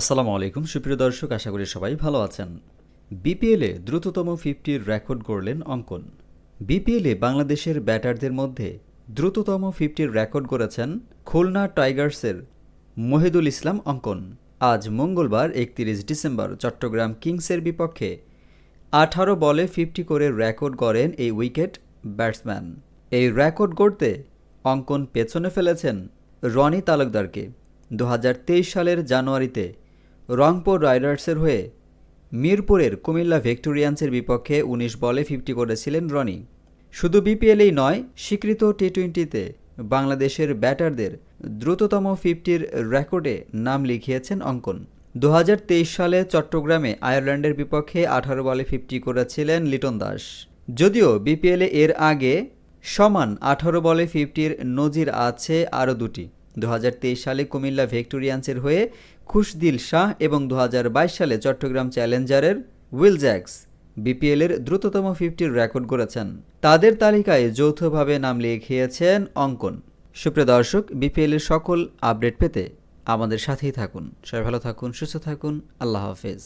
আসসালামু আলাইকুম, সুপ্রিয় দর্শক, আশা করি সবাই ভালো আছেন। বিপিএলে দ্রুততম ফিফটির রেকর্ড গড়লেন অঙ্কন। বিপিএলে বাংলাদেশের ব্যাটারদের মধ্যে দ্রুততম ফিফটির রেকর্ড গড়েছেন খুলনা টাইগার্সের মহিদুল ইসলাম অঙ্কন। আজ মঙ্গলবার একত্রিশ ডিসেম্বর চট্টগ্রাম কিংসের বিপক্ষে আঠারো বলে ফিফটি করে রেকর্ড গড়েন এই উইকেট ব্যাটসম্যান। এই রেকর্ড গড়তে অঙ্কন পেছনে ফেলেছেন রনি তালুকদারকে। দু হাজার তেইশ সালের জানুয়ারিতে রংপুর রাইডার্সের হয়ে মিরপুরের কুমিল্লা ভিক্টোরিয়ান্সের বিপক্ষে ১৯ বলে ফিফটি করেছিলেন রনি। শুধু বিপিএলেই নয়, স্বীকৃত টি টোয়েন্টিতে বাংলাদেশের ব্যাটারদের দ্রুততম ফিফটির রেকর্ডে নাম লিখিয়েছেন অঙ্কন। দু হাজার তেইশ সালে চট্টগ্রামে আয়ারল্যান্ডের বিপক্ষে আঠারো বলে ফিফটি করেছিলেন লিটন দাস। যদিও বিপিএলে এর আগে সমান আঠারো বলে ফিফটির নজির আছে আরও দুটি। দু হাজার তেইশ সালে কুমিল্লা ভিক্টোরিয়ান্সের হয়ে খুশদিল শাহ এবং দু হাজার বাইশ সালে চট্টগ্রাম চ্যালেঞ্জারের উইল জ্যাক্স বিপিএলের দ্রুততম ফিফটির রেকর্ড করেছেন তাদের তালিকায় যৌথভাবে নাম লিখিয়েছেন অঙ্কন। সুপ্রিয় দর্শক বিপিএলের সকল আপডেট পেতে আমাদের সাথেই থাকুন। সবাই ভালো থাকুন, সুস্থ থাকুন। আল্লাহ হাফেজ।